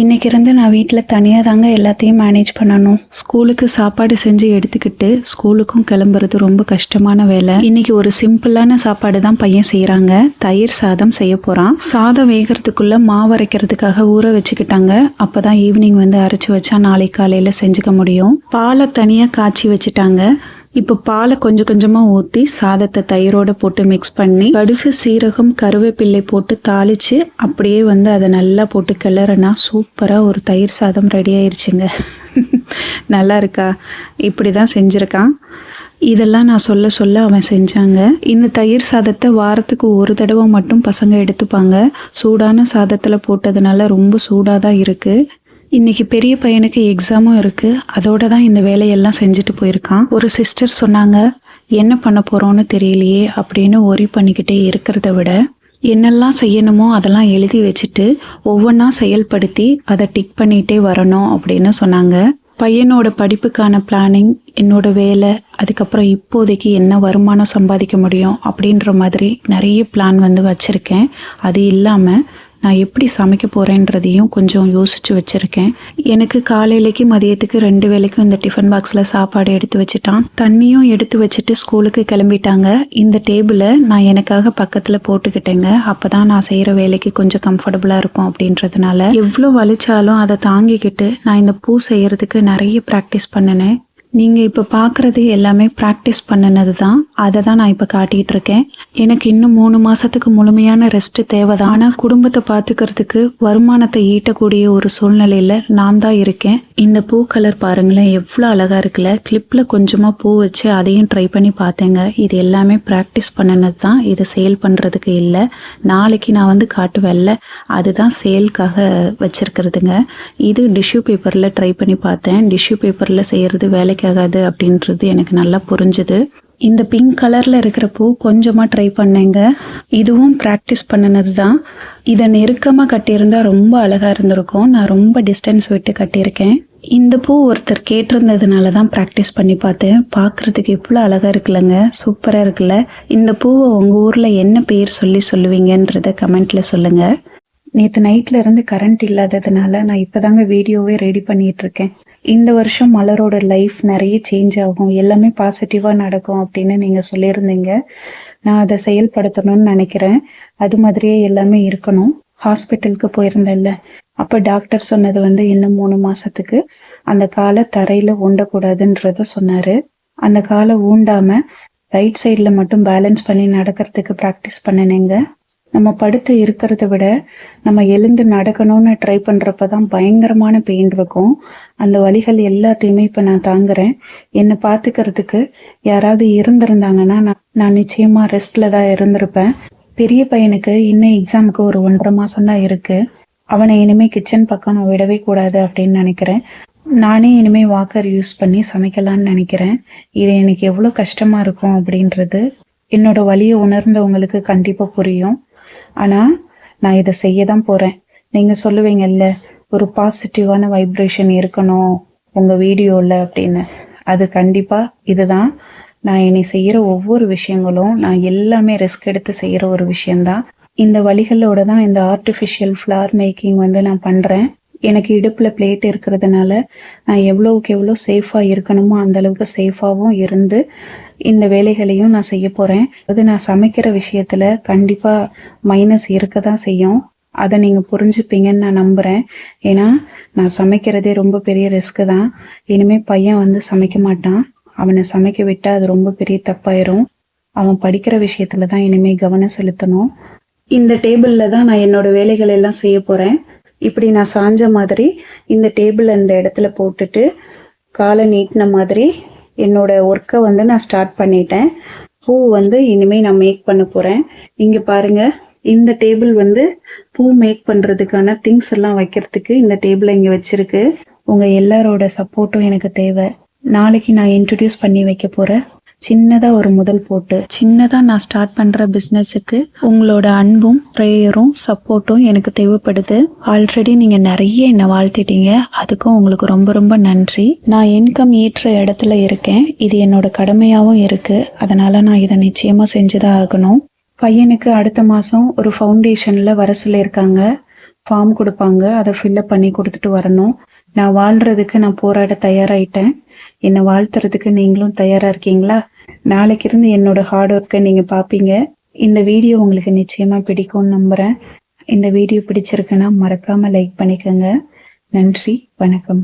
இன்னைக்கு இருந்து நான் வீட்டில் தனியாக தாங்க எல்லாத்தையும் மேனேஜ் பண்ணணும். ஸ்கூலுக்கு சாப்பாடு செஞ்சு எடுத்துக்கிட்டு ஸ்கூலுக்கும் கிளம்புறது ரொம்ப கஷ்டமான வேலை. இன்னைக்கு ஒரு சிம்பிளான சாப்பாடு தான் பையன் செய்கிறாங்க தயிர் சாதம் செய்ய போகிறான் சாதம் வேகிறதுக்குள்ளே மாவு அரைக்கிறதுக்காக ஊற வச்சுக்கிட்டாங்க. அப்போ தான் ஈவினிங் வந்து அரைச்சி வச்சா நாளைக்கு காலையில் செஞ்சுக்க முடியும். பாலை தனியாக காய்ச்சி வச்சுட்டாங்க. இப்போ பாலை கொஞ்சம் கொஞ்சமாக ஊற்றி சாதத்தை தயிரோடு போட்டு மிக்ஸ் பண்ணி கடுகு சீரகம் கருவேப்பிள்ளை போட்டு தாளித்து அப்படியே வந்து அதை நல்லா போட்டு கிளறனா சூப்பராக ஒரு தயிர் சாதம் ரெடி ஆயிடுச்சுங்க நல்லா இருக்கா? இப்படி தான் செஞ்சுருக்கான். இதெல்லாம் நான் சொல்ல சொல்ல அவன் செஞ்சாங்க. இந்த தயிர் சாதத்தை வாரத்துக்கு ஒரு தடவை மட்டும் பசங்க எடுத்துப்பாங்க. சூடான சாதத்தில் போட்டதுனால ரொம்ப சூடாக தான் இருக்குது இன்னைக்கு பெரிய பையனுக்கு எக்ஸாமும் இருக்குது அதோட தான் இந்த வேலையெல்லாம் செஞ்சுட்டு போயிருக்கான். ஒரு சிஸ்டர் சொன்னாங்க என்ன பண்ண போகிறோன்னு தெரியலையே அப்படின்னு ஒரி பண்ணிக்கிட்டே இருக்கிறத விட என்னெல்லாம் செய்யணுமோ அதெல்லாம் எழுதி வச்சுட்டு ஒவ்வொன்றா செயல்படுத்தி அதை டிக் பண்ணிகிட்டே வரணும் அப்படின்னு சொன்னாங்க. பையனோட படிப்புக்கான பிளானிங் என்னோட வேலை அதுக்கப்புறம் இப்போதைக்கு என்ன வருமானம் சம்பாதிக்க முடியும் அப்படின்ற மாதிரி நிறைய பிளான் வந்து வச்சுருக்கேன். அது இல்லாமல் நான் எப்படி சமைக்க போகிறேன்றதையும் கொஞ்சம் யோசித்து வச்சுருக்கேன். எனக்கு காலையிலைக்கு மதியத்துக்கு ரெண்டு வேளைக்கும் இந்த டிஃபன் பாக்ஸில் சாப்பாடு எடுத்து வச்சுட்டான். தண்ணியும் எடுத்து வச்சுட்டு ஸ்கூலுக்கு கிளம்பிட்டாங்க. இந்த டேபிளை நான் எனக்காக பக்கத்தில் போட்டுக்கிட்டேங்க. அப்போ தான் நான் செய்கிற வேலைக்கு கொஞ்சம் கம்ஃபர்டபுளாக இருக்கும் அப்படின்றதுனால. எவ்வளோ வலிச்சாலும் அதை தாங்கிக்கிட்டு நான் இந்த பூ செய்கிறதுக்கு நிறைய ப்ராக்டிஸ் பண்ணினேன். நீங்கள் இப்போ பார்க்குறது எல்லாமே ப்ராக்டிஸ் பண்ணினது தான் அதை தான் நான் இப்போ காட்டிகிட்டு இருக்கேன் எனக்கு இன்னும் மூணு மாதத்துக்கு முழுமையான ரெஸ்ட்டு தேவை தான் ஆனால் குடும்பத்தை பார்த்துக்கிறதுக்கு வருமானத்தை ஈட்டக்கூடிய ஒரு சூழ்நிலையில் நான் தான் இருக்கேன். இந்த பூ கலர் பாருங்களேன் எவ்வளோ அழகாக இருக்குல்ல. கிளிப்பில் கொஞ்சமாக பூ வச்சு அதையும் ட்ரை பண்ணி பார்த்தேங்க. இது எல்லாமே ப்ராக்டிஸ் பண்ணினது தான் இதை சேல் பண்ணுறதுக்கு இல்லை. நாளைக்கு நான் வந்து காட்டுவேன்ல. அதுதான் சேலுக்காக வச்சுருக்கிறதுங்க. இது டிஷ்யூ பேப்பரில் ட்ரை பண்ணி பார்த்தேன். டிஷ்யூ பேப்பரில் செய்கிறது வேலைக்கு ஆகாது அப்படின்றது எனக்கு நல்லா புரிஞ்சுது. இந்த பிங்க் கலரில் இருக்கிற பூ கொஞ்சமாக ட்ரை பண்ணேங்க. இதுவும் ப்ராக்டிஸ் பண்ணினது தான் இதை நெருக்கமாக கட்டியிருந்தா ரொம்ப அழகாக இருந்திருக்கும். நான் ரொம்ப டிஸ்டன்ஸ் விட்டு கட்டியிருக்கேன். இந்த பூ ஒருத்தர் கேட்டிருந்ததுனால தான் ப்ராக்டிஸ் பண்ணி பார்த்தேன். பார்க்குறதுக்கு எவ்வளோ அழகாக இருக்குல்லங்க. சூப்பராக இருக்குல்ல. இந்த பூவை உங்கள் ஊரில் என்ன பேர் சொல்லி சொல்லுவீங்கன்றத கமெண்ட்டில் சொல்லுங்கள் நேற்று நைட்டில் இருந்து கரண்ட் இல்லாததுனால நான் இப்போ தாங்க வீடியோவே ரெடி பண்ணிகிட்டு இருக்கேன். இந்த வருஷம் மலரோட லைஃப் நிறைய சேஞ்ச் ஆகும். எல்லாமே பாசிட்டிவாக நடக்கும் அப்படின்னு நீங்கள் சொல்லியிருந்தீங்க. நான் அதை செயல்படுத்தணும்னு நினைக்கிறேன். அது மாதிரியே எல்லாமே இருக்கணும். ஹாஸ்பிட்டலுக்கு போயிருந்தேன்ல. அப்போ டாக்டர் சொன்னது வந்து இன்னும் மூணு மாதத்துக்கு அந்த காலை தரையில் ஊண்டக்கூடாதுன்றத சொன்னார். அந்த காலை ஊண்டாமல் ரைட் சைடில் மட்டும் பேலன்ஸ் பண்ணி நடக்கிறதுக்கு ப்ராக்டிஸ் பண்ணினேங்க. நம்ம படுத்து இருக்கிறத விட நம்ம எழுந்து நடக்கணும்னு ட்ரை பண்ணுறப்ப தான் பயங்கரமான பெயின் இருக்கும். அந்த வழிகள் எல்லாத்தையுமே இப்போ நான் தாங்குறேன். என்னை பார்த்துக்கிறதுக்கு யாராவது இருந்திருந்தாங்கன்னா நான் நான் நிச்சயமாக ரெஸ்ட்டில் தான் இருந்திருப்பேன். பெரிய பையனுக்கு இன்னும் எக்ஸாமுக்கு ஒரு ஒன்றரை மாதம் தான் இருக்குது அவனை இனிமேல் கிச்சன் பக்கம் நான் விடவே கூடாது அப்படின்னு நினைக்கிறேன். நானே இனிமேல் வாக்கர் யூஸ் பண்ணி சமைக்கலான்னு நினைக்கிறேன். இது எனக்கு எவ்வளோ கஷ்டமாக இருக்கும் அப்படின்றது என்னோட வழியை உணர்ந்தவங்களுக்கு கண்டிப்பாக புரியும். ஆனால் நான் இதை செய்ய தான் போகிறேன் நீங்கள் சொல்லுவீங்கல்ல ஒரு பாசிட்டிவான வைப்ரேஷன் இருக்கணும் உங்கள் வீடியோவில் அப்படின்னு. அது கண்டிப்பாக இதுதான். நான் இனி செய்கிற ஒவ்வொரு விஷயங்களும் நான் எல்லாமே ரிஸ்க் எடுத்து செய்கிற ஒரு விஷயந்தான் இந்த வழிகளோட தான் இந்த ஆர்டிஃபிஷியல் ஃப்ளார் மேக்கிங் வந்து நான் பண்ணுறேன் எனக்கு இடுப்பில் பிளேட் இருக்கிறதுனால நான் எவ்வளோவுக்கு எவ்வளோ சேஃபாக இருக்கணுமோ அந்தளவுக்கு சேஃபாகவும் இருந்து இந்த வேலைகளையும் நான் செய்ய போகிறேன் அது நான் சமைக்கிற விஷயத்தில் கண்டிப்பாக மைனஸ் இருக்க தான் செய்யும். அதை நீங்கள் புரிஞ்சுப்பீங்கன்னு நான் நம்புகிறேன் ஏன்னா நான் சமைக்கிறதே ரொம்ப பெரிய ரிஸ்க்கு தான். இனிமேல் பையன் வந்து சமைக்க மாட்டான். அவனை சமைக்க விட்டால் அது ரொம்ப பெரிய தப்பாயிரும். அவன் படிக்கிற விஷயத்தில் தான் இனிமேல் கவனம் செலுத்தணும். இந்த டேபிளில் தான் நான் என்னோடய வேலைகள் எல்லாம் செய்ய போகிறேன் இப்படி நான் சாஞ்ச மாதிரி இந்த டேபிள் இந்த இடத்துல போட்டுட்டு காலை நீட்டின மாதிரி என்னோடய ஒர்க்கை வந்து நான் ஸ்டார்ட் பண்ணிட்டேன். பூ வந்து இனிமேல் நான் மேக் பண்ண போகிறேன் இங்கே பாருங்கள் இந்த டேபிள் வந்து பூ மேக் பண்ணுறதுக்கான திங்ஸ் எல்லாம் வைக்கிறதுக்கு இந்த டேபிளை இங்கே வச்சுருக்கு. உங்கள் எல்லாரோட சப்போர்ட்டும் எனக்கு தேவை. நாளைக்கு நான் இன்ட்ரடியூஸ் பண்ணி வைக்க போகிறேன் சின்னதாக ஒரு முதல் போட்டு சின்னதாக நான் ஸ்டார்ட் பண்ணுற பிஸ்னஸுக்கு உங்களோட அன்பும் ப்ரேயரும் சப்போர்ட்டும் எனக்கு தேவைப்படுது. ஆல்ரெடி நீங்கள் நிறைய என்னை வாழ்த்திட்டீங்க. அதுக்கும் உங்களுக்கு ரொம்ப ரொம்ப நன்றி. நான் இன்கம் ஈற்ற இடத்துல இருக்கேன். இது என்னோட கடமையாகவும் இருக்குது அதனால் நான் இதை நிச்சயமாக செஞ்சு தான் ஆகணும். பையனுக்கு அடுத்த மாதம் ஒரு ஃபவுண்டேஷனில் வர சொல்லியிருக்காங்க. ஃபார்ம் கொடுப்பாங்க. அதை ஃபில்லப் பண்ணி கொடுத்துட்டு வரணும். நான் வாழ்கிறதுக்கு நான் போராட தயாராகிட்டேன் என்னை வாழ்த்துறதுக்கு நீங்களும் தயாராக இருக்கீங்களா? நாளைக்கு இருந்து என்னோட ஹார்ட் ஒர்க்கை நீங்கள் பார்ப்பீங்க இந்த வீடியோ உங்களுக்கு நிச்சயமாக பிடிக்கும்னு நம்புகிறேன் இந்த வீடியோ பிடிச்சிருக்குன்னா மறக்காமல் லைக் பண்ணிக்கோங்க. நன்றி வணக்கம்.